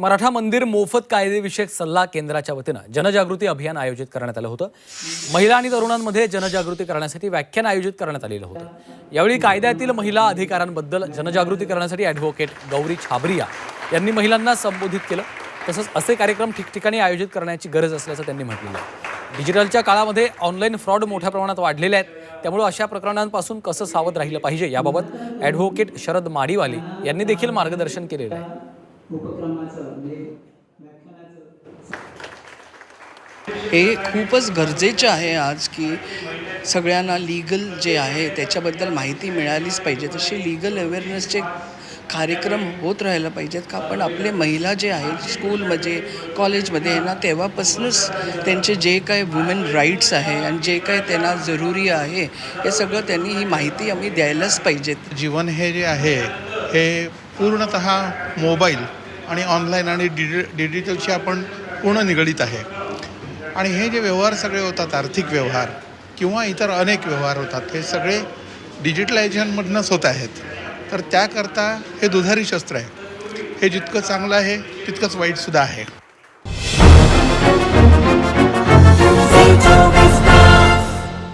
मराठा मंदिर मोफत कायदेविषयक सल्ला केंद्राच्या वतीनं जनजागृती अभियान आयोजित करण्यात आलं होतं. महिला आणि तरुणांमध्ये जनजागृती करण्यासाठी व्याख्यान आयोजित करण्यात आलेलं होतं. यावेळी कायद्यातील महिला अधिकारांबद्दल जनजागृती करण्यासाठी ॲडव्होकेट गौरी छाबरिया यांनी महिलांना संबोधित केलं. तसंच असे कार्यक्रम ठिकठिकाणी आयोजित करण्याची गरज असल्याचं त्यांनी म्हटलेलं आहे. डिजिटलच्या काळामध्ये ऑनलाईन फ्रॉड मोठ्या प्रमाणात वाढलेले आहेत. त्यामुळे अशा प्रकरणांपासून कसं सावध राहिलं पाहिजे याबाबत ॲडव्होकेट शरद माडीवाली यांनी देखील मार्गदर्शन केलेलं आहे. उपक्रमाचं म्हणजे व्याख्यानाचं. हे खूपच गरजेचं आहे आज की सगळ्यांना लीगल जे आहे त्याच्याबद्दल माहिती मिळालीच पाहिजे. तसे लीगल अवेअरनेसचे कार्यक्रम होत राहायला पाहिजेत का? पण आपले महिला जे आहेत स्कूलमध्ये कॉलेजमध्ये ना तेव्हापासूनच त्यांचे जे काय वुमेन राईट्स आहे आणि जे काय त्यांना जरुरी आहे हे सगळं त्यांनी ही माहिती आम्ही द्यायलाच पाहिजेत. जीवन हे जे आहे हे पूर्णत मोबाईल आणि ऑनलाईन आणि डिजि डिजिटलशी आपण पूर्ण निगडीत आहे. आणि हे जे व्यवहार सगळे होतात आर्थिक व्यवहार किंवा इतर अनेक व्यवहार होतात हे सगळे डिजिटलायझेशनमधनंच होत आहेत. तर त्याकरता हे दुधारी शस्त्र आहे हे जितकं चांगलं आहे तितकंच वाईटसुद्धा आहे.